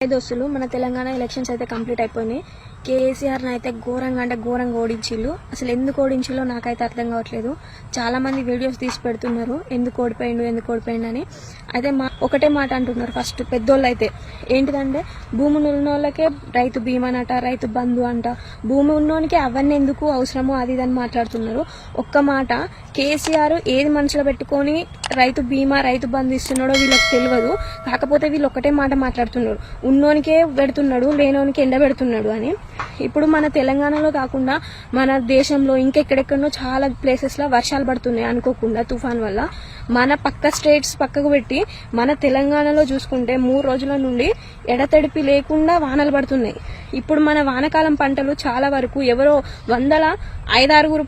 దోస్తులు మన తెలంగాణ ఎలక్షన్స్ అయితే కంప్లీట్ అయిపోయినాయి. కేసీఆర్ని అయితే ఘోరంగా అంటే ఘోరంగా ఓడించిల్లు అసలు ఎందుకు ఓడించిలో నాకైతే అర్థం కావట్లేదు. చాలా మంది వీడియోస్ తీసి పెడుతున్నారు. ఎందుకు ఓడిపోయిండు ఎందుకు ఓడిపోయిండు అని. అయితే మా ఒకటే మాట అంటున్నారు ఫస్ట్ పెద్దోళ్ళు అయితే ఏంటిదంటే భూమి ఉన్న వాళ్ళకే రైతు బీమానట రైతు బంధు అంట. భూమి ఉన్నోనికి అవన్నీ ఎందుకు అవసరమో అది ఇది అని మాట్లాడుతున్నారు. ఒక్క మాట కేసీఆర్ ఏది మనసులో పెట్టుకొని రైతు బీమా రైతు బంధు ఇస్తున్నాడో వీళ్ళకి తెలియదు. కాకపోతే వీళ్ళు ఒకటే మాట మాట్లాడుతున్నారు. ఉన్నోనికే పెడుతున్నాడు లేనోనికి ఎండ పెడుతున్నాడు అని. ఇప్పుడు మన తెలంగాణలో కాకుండా మన దేశంలో ఇంకెక్కడెక్కడో చాలా ప్లేసెస్లో వర్షాలు పడుతున్నాయి అనుకోకుండా తుఫాన్ వల్ల. మన పక్క స్టేట్స్ పక్కకు పెట్టి మన మన తెలంగాణలో చూసుకుంటే మూడు రోజుల నుండి ఎడతెడిపి లేకుండా వానలు పడుతున్నాయి. ఇప్పుడు మన వానకాలం పంటలు చాలా వరకు ఎవరో వందల ఐదారుగురు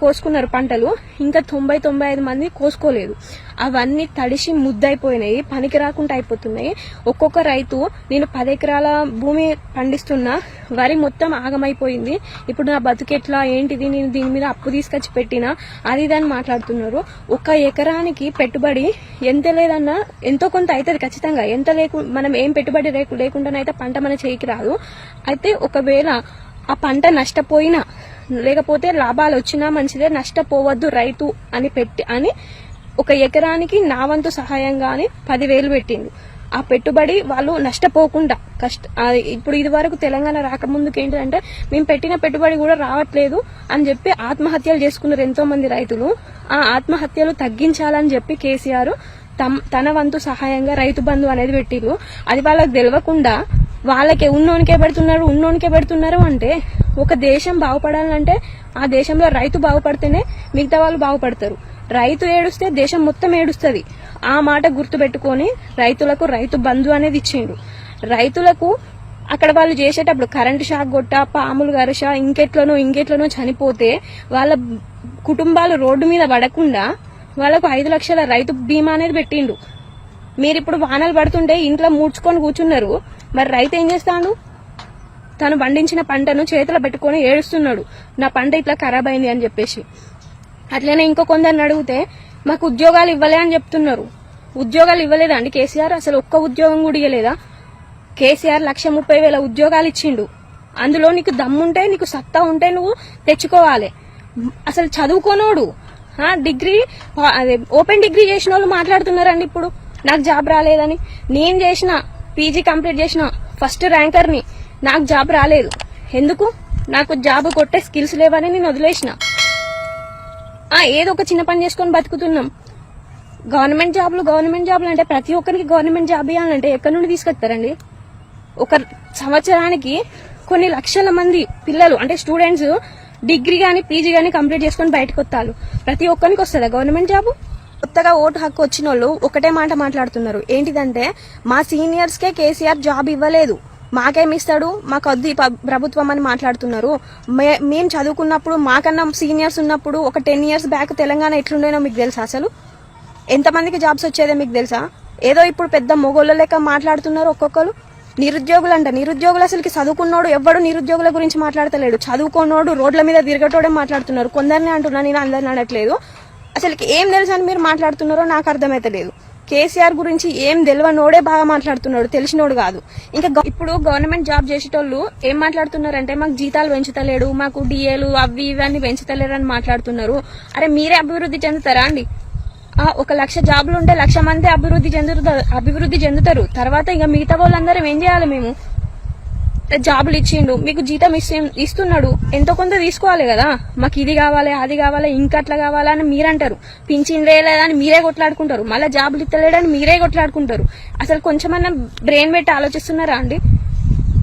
కోసుకున్నారు పంటలు. ఇంకా తొంభై తొంభై ఐదు మంది కోసుకోలేదు. అవన్నీ తడిసి ముద్దయిపోయినాయి పనికి రాకుండా అయిపోతున్నాయి. ఒక్కొక్క రైతు నేను పది ఎకరాల భూమి పండిస్తున్నా వరి మొత్తం ఆగమైపోయింది. ఇప్పుడు నా బతుకెట్లా ఏంటిది నేను దీని మీద అప్పు తీసుకొచ్చి పెట్టినా అది దాన్ని మాట్లాడుతున్నారు. ఒక ఎకరానికి పెట్టుబడి ఎంత లేదన్నా ఎంతో కొంత అవుతుంది ఖచ్చితంగా. ఎంత లేకు మనం ఏం పెట్టుబడి లేకు లేకుండానైతే పంట మన చేయికి రాదు. అయితే ఒకవేళ ఆ పంట నష్టపోయినా లేకపోతే లాభాలు వచ్చినా మంచిదే నష్టపోవద్దు రైతు అని పెట్టి అని ఒక ఎకరానికి నా వంతు సహాయంగానే పదివేలు పెట్టింది ఆ పెట్టుబడి వాళ్ళు నష్టపోకుండా కష్ట ఇప్పుడు ఇది వరకు తెలంగాణ రాకముందుకు ఏంటంటే మేము పెట్టిన పెట్టుబడి కూడా రావట్లేదు అని చెప్పి ఆత్మహత్యలు చేసుకున్నారు ఎంతో మంది రైతులు. ఆ ఆత్మహత్యలు తగ్గించాలని చెప్పి కేసీఆర్ తన వంతు సహాయంగా రైతు బంధు అనేది పెట్టిరు అది వాళ్ళకి తెలియకుండా వాళ్ళకే ఉన్నోనికే పెడుతున్నారు ఉన్నోనికే పెడుతున్నారు అంటే ఒక దేశం బాగుపడాలంటే ఆ దేశంలో రైతు బాగుపడితేనే మిగతా వాళ్ళు బాగుపడతారు. రైతు ఏడుస్తే దేశం మొత్తం ఏడుస్తుంది. ఆ మాట గుర్తుపెట్టుకొని రైతులకు రైతు బంధు అనేది ఇచ్చిండు రైతులకు అక్కడ వాళ్ళు చేసేటప్పుడు కరెంటు షాక్ కొట్ట పాములు గరష ఇంకెట్లనో ఇంకెట్లనో చనిపోతే వాళ్ళ కుటుంబాలు రోడ్డు మీద పడకుండా వాళ్ళకు ఐదు లక్షల రైతు బీమా అనేది పెట్టిండు. మీరు ఇప్పుడు వానలు పడుతుంటే ఇంట్లో మూడ్చుకొని కూర్చున్నారు. మరి రైతు ఏం చేస్తాడు? తను పండించిన పంటను చేతిలో పెట్టుకొని ఏడుస్తున్నాడు. నా పంట ఇట్లా ఖరాబ్ అయింది అని చెప్పేసి. అట్లనే ఇంకో కొందరిని అడిగితే మాకు ఉద్యోగాలు ఇవ్వలే అని చెప్తున్నారు. ఉద్యోగాలు ఇవ్వలేదా అండి కేసీఆర్? అసలు ఒక్క ఉద్యోగం కూడా ఇవ్వలేదా కేసీఆర్ లక్ష ముప్పై వేల ఉద్యోగాలు ఇచ్చిండు. అందులో నీకు దమ్ముంటే నీకు సత్తా ఉంటే నువ్వు తెచ్చుకోవాలి. అసలు చదువుకోనోడు. డిగ్రీ అదే ఓపెన్ డిగ్రీ చేసిన వాళ్ళు మాట్లాడుతున్నారండి ఇప్పుడు. నాకు జాబ్ రాలేదని. నేను చేసిన పీజీ కంప్లీట్ చేసిన ఫస్ట్ ర్యాంకర్ని నాకు జాబ్ రాలేదు. ఎందుకు? నాకు జాబ్ కొట్టే స్కిల్స్ లేవని నేను వదిలేసిన. ఏదో ఒక చిన్న పని చేసుకొని బతుకుతున్నాం. గవర్నమెంట్ జాబ్లు గవర్నమెంట్ జాబ్లు అంటే ప్రతి ఒక్కరికి గవర్నమెంట్ జాబ్ ఇవ్వాలంటే ఎక్కడి నుండి తీసుకొస్తారండి? ఒక సంవత్సరానికి కొన్ని లక్షల మంది పిల్లలు అంటే స్టూడెంట్స్ డిగ్రీ కానీ పీజీ కానీ కంప్లీట్ చేసుకొని బయటకు వస్తారు ప్రతి ఒక్కరికి వస్తుందా గవర్నమెంట్ జాబ్? కొత్తగా ఓటు హక్కు వచ్చిన వాళ్ళు ఒకటే మాట మాట్లాడుతున్నారు. ఏంటిదంటే మా సీనియర్స్ కే కేసీఆర్ జాబ్ ఇవ్వలేదు. మాకేమిస్తాడు? మాకు వద్దు ప్రభుత్వం అని మాట్లాడుతున్నారు. మే- మేము చదువుకున్నప్పుడు మాకన్నా సీనియర్స్ ఉన్నప్పుడు ఒక టెన్ ఇయర్స్ బ్యాక్ తెలంగాణ ఎట్లుండేనో మీకు తెలుసా అసలు? ఎంతమందికి జాబ్స్ వచ్చేదో మీకు తెలుసా? ఏదో ఇప్పుడు పెద్ద మొగోళ్ళ లెక్క మాట్లాడుతున్నారు ఒక్కొక్కరు. నిరుద్యోగులు అంట నిరుద్యోగులు అసలుకి చదువుకున్నోడు ఎవ్వడు నిరుద్యోగుల గురించి మాట్లాడతలేడు. చదువుకున్నోడు రోడ్ల మీద తిరగటోడే మాట్లాడుతున్నారు. కొందరిని అంటున్నా నేను అందరిని అనట్లేదు. అసలుకి ఏం తెలుసు అని మీరు మాట్లాడుతున్నారో నాకు అర్థమైతలేదు. కేసీఆర్ గురించి ఏం తెలియనోడే బాగా మాట్లాడుతున్నాడు. తెలిసినోడు కాదు. ఇంకా ఇప్పుడు గవర్నమెంట్ జాబ్ చేసేటోళ్ళు ఏం మాట్లాడుతున్నారంటే మాకు జీతాలు పెంచుతలేడు మాకు డిఏలు అవి ఇవన్నీ పెంచుతలేరు అని మాట్లాడుతున్నారు. అరే మీరే అభివృద్ధి చెందుతారా అండి? ఒక లక్ష జాబులు ఉంటే లక్ష మంది అభివృద్ధి చెందుతారు అభివృద్ధి చెందుతారు. తర్వాత ఇంకా మిగతా వాళ్ళందరం ఏం చేయాలి మేము? జాబులు ఇచ్చిండు. మీకు జీతం ఇస్తే ఇస్తున్నాడు. ఎంతో కొంత తీసుకోవాలి కదా? మాకు ఇది కావాలి అది కావాలి ఇంకా అట్లా కావాలా అని మీరంటారు. పింఛన్ వేయలేదా అని మీరే కొట్లాడుకుంటారు. మళ్ళీ జాబులు ఇస్తలేడని మీరే కొట్లాడుకుంటారు. అసలు కొంచెమన్నా బ్రెయిన్ పెట్టి ఆలోచిస్తున్నారా అండి?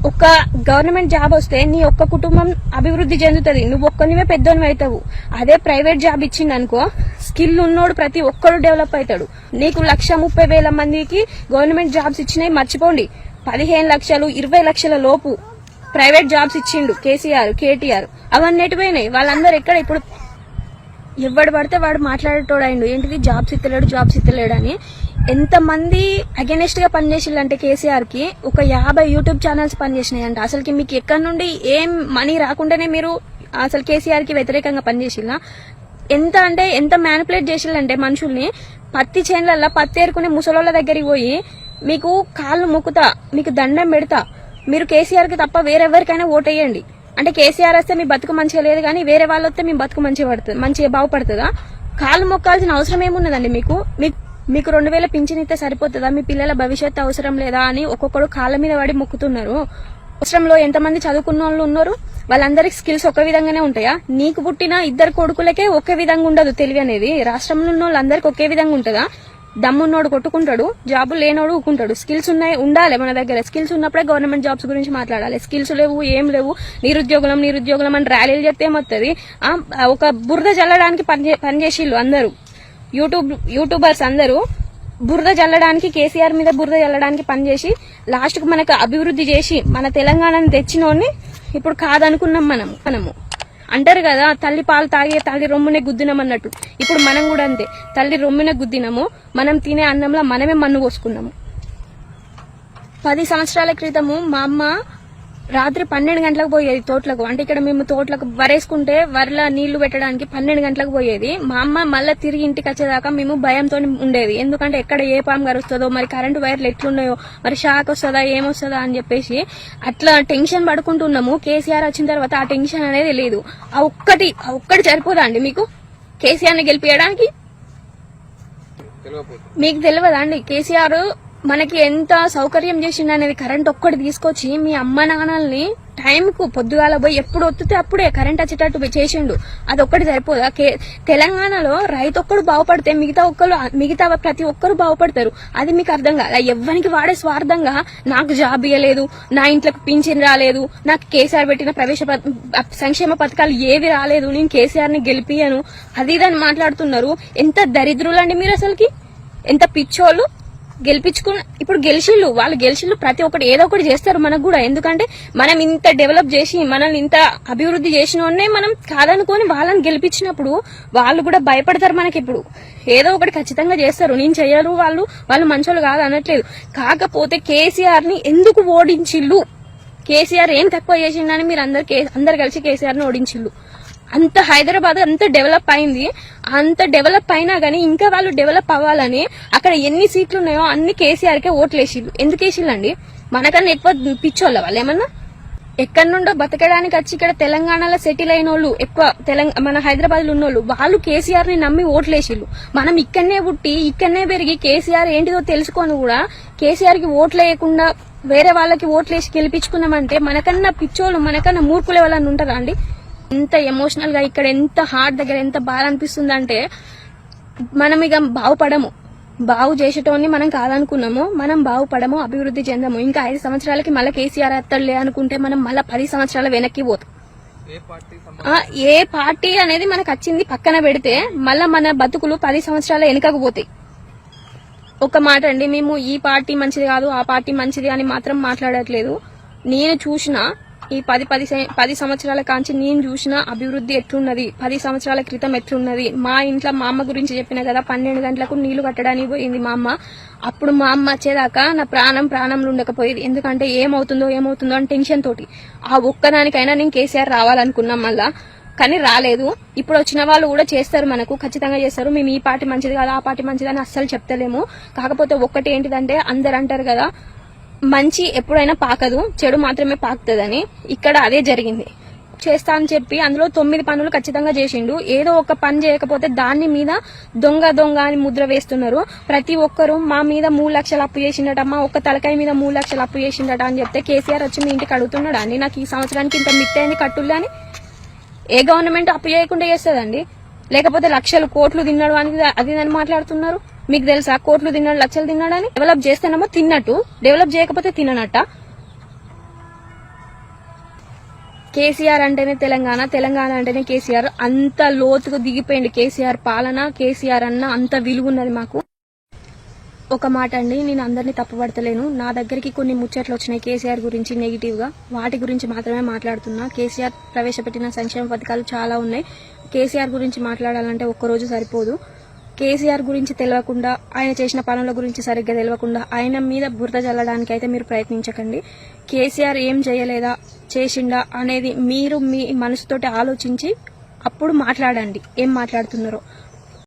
ఒక గవర్నమెంట్ జాబ్ వస్తే నీ ఒక్క కుటుంబం అభివృద్ధి చెందుతుంది. నువ్వు ఒక్కనివే పెద్దోనివి అవుతావు అదే ప్రైవేట్ జాబ్ ఇచ్చింది అనుకో స్కిల్ ఉన్నోడు ప్రతి ఒక్కరు డెవలప్ అవుతాడు నీకు లక్ష ముప్పై వేల మందికి గవర్నమెంట్ జాబ్స్ ఇచ్చినాయి మర్చిపోండి. పదిహేను లక్షలు ఇరవై లక్షల లోపు ప్రైవేట్ జాబ్స్ ఇచ్చిండు కేసీఆర్ కేటీఆర్. అవన్నీ ఎటుపోయినాయి వాళ్ళందరూ ఎక్కడ ఇప్పుడు ఎవడు పడితే వాడు మాట్లాడేటోడు అయిండు ఏంటిది? జాబ్స్ ఇత్తలేడు జాబ్స్ ఇత్తలేడు అని. ఎంతమంది అగెనెస్ట్గా పనిచేసిందంటే కేసీఆర్కి ఒక యాభై యూట్యూబ్ ఛానల్స్ పనిచేసినాయంట. అసలుకి మీకు ఎక్కడి నుండి ఏం మనీ రాకుండానే మీరు అసలు కేసీఆర్కి వ్యతిరేకంగా పనిచేసిల్లా? ఎంత అంటే ఎంత మ్యానిపులేట్ చేసిల్లంటే మనుషుల్ని పత్తి చేనులలో పత్తి ఏరుకునే ముసలోళ్ళ దగ్గరికి పోయి మీకు కాళ్ళు మొక్కుతా మీకు దండం పెడతా. మీరు కేసీఆర్కి తప్ప వేరెవరికైనా ఓటేయండి. అంటే కేసీఆర్ వస్తే మీ బతుకు మంచిగా లేదు కానీ వేరే వాళ్ళు వస్తే మీ బతుకు మంచిగా పడుతుంది మంచిగా బాగుపడుతుందా? కాళ్ళు మొక్కాల్సిన అవసరం ఏమున్నదండి మీకు? మీకు మీకు రెండు వేల పింఛన్ ఇస్తే సరిపోతుందా? మీ పిల్లల భవిష్యత్తు అవసరం లేదా అని ఒక్కొక్కడు కాళ్ళ మీద పడి మొక్కుతున్నారు. అవసరంలో ఎంతమంది చదువుకున్న వాళ్ళు ఉన్నారు? వాళ్ళందరికి స్కిల్స్ ఒక విధంగానే ఉంటాయా? నీకు పుట్టిన ఇద్దరు కొడుకులకే ఒకే విధంగా ఉండదు తెలివి అనేది. రాష్ట్రంలో ఉన్న వాళ్ళందరికీ ఒకే విధంగా ఉంటుందా? దమ్మున్నోడు కొట్టుకుంటాడు జాబ్ లేనోడు ఊకుంటాడు. స్కిల్స్ ఉన్నాయి ఉండాలి మన దగ్గర. స్కిల్స్ ఉన్నప్పుడే గవర్నమెంట్ జాబ్స్ గురించి మాట్లాడాలి. స్కిల్స్ లేవు ఏం లేవు. నిరుద్యోగులం నిరుద్యోగులం అని ర్యాలీలు చెప్తే ఏమవుతుంది ఒక బురద చల్లడానికి పని పనిచేసిళ్ళు అందరూ. యూట్యూబ్ యూట్యూబర్స్ అందరూ బురద చల్లడానికి కేసీఆర్ మీద బురద చల్లడానికి పనిచేసి లాస్ట్కు మనకు అభివృద్ధి చేసి మన తెలంగాణను తెచ్చినోడిని ఇప్పుడు కాదనుకున్నాం మనం మనము. అంటారు కదా తల్లి పాలు తాగే తల్లి రొమ్మునే గుద్దినాం అన్నట్టు. ఇప్పుడు మనం కూడా అంతే. తల్లి రొమ్మునే గుద్దినాము మనం తినే అన్నంలో మనమే మన్ను పోసుకున్నాము. పది సంవత్సరాల క్రితము మా అమ్మ రాత్రి పన్నెండు గంటలకు పోయేది తోటలకు. అంటే ఇక్కడ మేము తోటలకు వరేసుకుంటే వరల నీళ్ళు పెట్టడానికి పన్నెండు గంటలకు పోయేది. మా అమ్మ మళ్ళీ తిరిగి ఇంటికి వచ్చేదాకా మేము భయంతో ఉండేది. ఎందుకంటే ఎక్కడ ఏ పాము గరుస్తుందో మరి కరెంటు వైర్లు ఎట్లున్నాయో మరి షాక్ వస్తుందా ఏమొస్తుందా అని చెప్పేసి అట్లా టెన్షన్ పడుకుంటున్నాము కేసీఆర్ వచ్చిన తర్వాత ఆ టెన్షన్ అనేది లేదు. ఆ ఒక్కటి ఆ ఒక్కటి సరిపోదా అండి మీకు? కేసీఆర్ని గెలిపించడానికి మీకు తెలియదా అండి? కేసీఆర్ మనకి ఎంత సౌకర్యం చేసిండు అనేది కరెంట్ ఒక్కటి తీసుకొచ్చి మీ అమ్మ నాన్నల్ని టైంకు పొద్దుగాల పోయి ఎప్పుడు ఒత్తితే అప్పుడే కరెంట్ వచ్చేటట్టు చేసిండు. అది ఒక్కటి సరిపోదా కే- తెలంగాణలో రైతు ఒక్కడు బాగుపడితే మిగతా ఒక్కరు మిగతా ప్రతి ఒక్కరు బాగుపడతారు. అది మీకు అర్థం కాదు. ఎవ్వరికి వాడే స్వార్థంగా నాకు జాబ్ ఇవ్వలేదు నా ఇంట్లోకి పింఛన్ రాలేదు నాకు కేసీఆర్ పెట్టిన ప్రవేశ సంక్షేమ పథకాలు ఏవి రాలేదు నేను కేసీఆర్ని గెలిపియను అది ఇది అని మాట్లాడుతున్నారు. ఎంత దరిద్రులండి మీరు అసలుకి? ఎంత పిచ్చోళ్ళు? గెలిపించుకున్న ఇప్పుడు గెలిచిళ్ళు వాళ్ళు గెలిచిళ్ళు ప్రతి ఒక్కటి ఏదో ఒకటి చేస్తారు మనకు కూడా. ఎందుకంటే మనం ఇంత డెవలప్ చేసి మనల్ని ఇంత అభివృద్ధి చేసిన వాడినే మనం కాదనుకొని వాళ్ళని గెలిపించినప్పుడు వాళ్ళు కూడా భయపడతారు మనకి ఇప్పుడు. ఏదో ఒకటి ఖచ్చితంగా చేస్తారు. నేను చేయరు వాళ్ళు వాళ్ళు మంచోళ్ళు కాదు అనట్లేదు. కాకపోతే కేసీఆర్ని ఎందుకు ఓడించిళ్ళు? కేసీఆర్ ఏం తక్కువ చేసిండని మీరు అందరు అందరు కలిసి కేసీఆర్ని ఓడించిళ్ళు. అంత హైదరాబాద్ అంత డెవలప్ అయింది. అంత డెవలప్ అయినా గానీ ఇంకా వాళ్ళు డెవలప్ అవ్వాలని అక్కడ ఎన్ని సీట్లు ఉన్నాయో అన్ని కేసీఆర్ కే ఓట్లు వేసిళ్ళు ఎందుకు వేసిళ్ళండి? మనకన్నా ఎక్కువ పిచ్చోళ్ళ వాళ్ళు ఏమన్నా? ఎక్కడి నుండో బతకడానికి వచ్చి ఇక్కడ తెలంగాణలో సెటిల్ అయిన వాళ్ళు ఎక్కువ తెలంగాణ మన హైదరాబాద్లో ఉన్నోళ్ళు వాళ్ళు కేసీఆర్ని నమ్మి ఓట్లేసిళ్ళు. మనం ఇక్కడనే పుట్టి ఇక్కడనే పెరిగి కేసీఆర్ ఏంటిదో తెలుసుకొని కూడా కేసీఆర్కి ఓట్లు వేయకుండా వేరే వాళ్ళకి ఓట్లేసి గెలిపించుకున్నామంటే మనకన్నా పిచ్చోళ్ళు మనకన్నా మూర్ఖులు ఎవరన్నా ఉంటారా అండి? ఎంత ఎమోషనల్గా ఇక్కడ ఎంత హార్ట్ దగ్గర ఎంత బాధ అనిపిస్తుంది అంటే మనం ఇక బాగుపడము. బాగు చేసేటోని మనం కాదనుకున్నాము మనం బాగుపడము అభివృద్ధి చెందము. ఇంకా ఐదు సంవత్సరాలకి మళ్ళీ కేసీఆర్ ఎత్తలే అనుకుంటే మనం మళ్ళీ పది సంవత్సరాల వెనక్కి పోతాం. ఏ పార్టీ అనేది మనకు వచ్చింది పక్కన పెడితే మళ్ళా మన బతుకులు పది సంవత్సరాల వెనుకకు పోతాయి. ఒక మాట అండి మేము ఈ పార్టీ మంచిది కాదు ఆ పార్టీ మంచిది అని మాత్రం మాట్లాడట్లేదు. నేను చూసిన ఈ పది పది పది సంవత్సరాల కాంచి నేను చూసిన అభివృద్ధి ఎట్లున్నది? పది సంవత్సరాల క్రితం ఎట్లున్నది? మా ఇంట్లో మా అమ్మ గురించి చెప్పిన కదా పన్నెండు గంటలకు నీళ్ళు కట్టడానికి పోయింది మా అమ్మ. అప్పుడు మా అమ్మ వచ్చేదాకా నా ప్రాణం ప్రాణంలో ఉండకపోయేది. ఎందుకంటే ఏమవుతుందో ఏమవుతుందో అని టెన్షన్ తోటి. ఆ ఒక్కదానికైనా నేను కేసీఆర్ రావాలనుకున్నాం మళ్ళా. కానీ రాలేదు. ఇప్పుడు వచ్చిన వాళ్ళు కూడా చేస్తారు మనకు. ఖచ్చితంగా చేస్తారు. మేము ఈ పార్టీ మంచిది కాదు ఆ పార్టీ మంచిది అని అస్సలు చెప్తలేము. కాకపోతే ఒక్కటి ఏంటిదంటే అందరు అంటారు కదా మంచి ఎప్పుడైనా పాకదు చెడు మాత్రమే పాకుతుందని ఇక్కడ అదే జరిగింది. చేస్తా అని చెప్పి అందులో తొమ్మిది పనులు ఖచ్చితంగా చేసిండు. ఏదో ఒక పని చేయకపోతే దాన్ని మీద దొంగ దొంగ అని ముద్ర వేస్తున్నారు. ప్రతి ఒక్కరు మా మీద మూడు లక్షలు అప్పు చేసిండట మా ఒక్క తలకాయ మీద మూడు లక్షలు అప్పు చేసిండట అని చెప్తే కేసీఆర్ వచ్చి మీ ఇంటికి అడుగుతున్నాడు? అండి నాకు ఈ సంవత్సరానికి ఇంత మిట్టయింది కట్టులే అని? ఏ గవర్నమెంట్ అప్పు చేయకుండా చేస్తుందండి? లేకపోతే లక్షలు కోట్లు తిన్నాడు అని అది అని మాట్లాడుతున్నారు? మీకు తెలుసా? కోట్లు తిన్నాడు లక్షలు తిన్నాడని? డెవలప్ చేస్తేనేమో తిన్నట్టు. డెవలప్ చేయకపోతే తిననట్ట కేసీఆర్ అంటేనే తెలంగాణ తెలంగాణ అంటేనే కేసీఆర్. అంత లోతుగా దిగిపోయింది కేసీఆర్ పాలన కేసీఆర్ అన్న అంత విలువ ఉన్నది మాకు. ఒక మాట అండి నేను అందరినీ తప్పుపడతలేను. నా దగ్గరికి కొన్ని ముచ్చట్లు వచ్చినాయి కేసీఆర్ గురించి నెగిటివ్గా. వాటి గురించి మాత్రమే మాట్లాడుతున్నా. కేసీఆర్ ప్రవేశపెట్టిన సంక్షేమ పథకాలు చాలా ఉన్నాయి. కేసీఆర్ గురించి మాట్లాడాలంటే ఒక్కరోజు సరిపోదు. కేసీఆర్ గురించి తెలియకుండా ఆయన చేసిన పనుల గురించి సరిగ్గా తెలియకుండా ఆయన మీద బురద చల్లడానికి అయితే మీరు ప్రయత్నించకండి. కేసీఆర్ ఏం చేయలేదా చేసిండా అనేది మీరు మీ మనసుతోటి ఆలోచించి అప్పుడు మాట్లాడండి. ఏం మాట్లాడుతున్నారో.